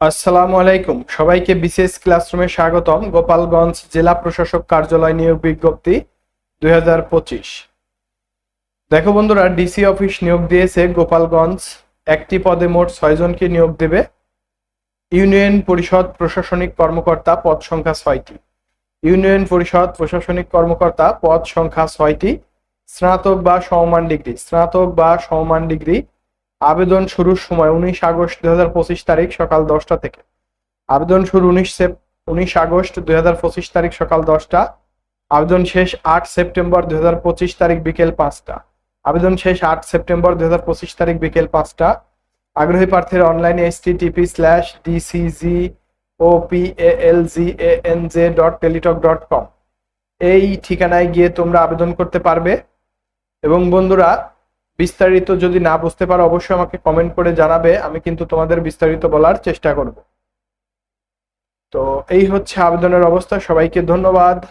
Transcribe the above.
আসসালামু আলাইকুম। সবাইকে বিশেষ ক্লাসরুমে স্বাগতম। গোপালগঞ্জ জেলা প্রশাসক কার্যালয় নিয়োগ বিজ্ঞপ্তি দুই হাজার পঁচিশ। দেখো বন্ধুরা, ডিসি অফিস নিয়োগ দিয়েছে গোপালগঞ্জ। একটি পদে মোট ছয়জনকে নিয়োগ দেবে। ইউনিয়ন পরিষদ প্রশাসনিক কর্মকর্তা পদ সংখ্যা ছয়টি। ইউনিয়ন পরিষদ প্রশাসনিক কর্মকর্তা পদ সংখ্যা ছয়টি। স্নাতক বা সমমান ডিগ্রি। স্নাতক বা সমমান ডিগ্রি আবেদন শুরুর সময় উনিশ আগস্ট দুই পঁচিশ তারিখ সকাল দশটা থেকে। আবেদন শুরু উনিশ সেপ উনিশ আগস্ট দুই পঁচিশ তারিখ সকাল দশটা। আবেদন শেষ আট সেপ্টেম্বর দুই পঁচিশ তারিখ বিকেল পাঁচটা। আবেদন শেষ আট সেপ্টেম্বর দুই পঁচিশ তারিখ বিকেল পাঁচটা। আগ্রহী প্রার্থীর অনলাইনে S T TP slash DCG O P L G N J dot Teletalk dot com এই ঠিকানায় গিয়ে তোমরা আবেদন করতে পারবে। এবং বন্ধুরা বিস্তারিত যদি না বুঝতে পারো, অবশ্যই আমাকে কমেন্ট করে জানাবে। আমি কিন্তু তোমাদের বিস্তারিত বলার চেষ্টা করব। তো এই হচ্ছে আবেদনের অবস্থা। সবাইকে ধন্যবাদ।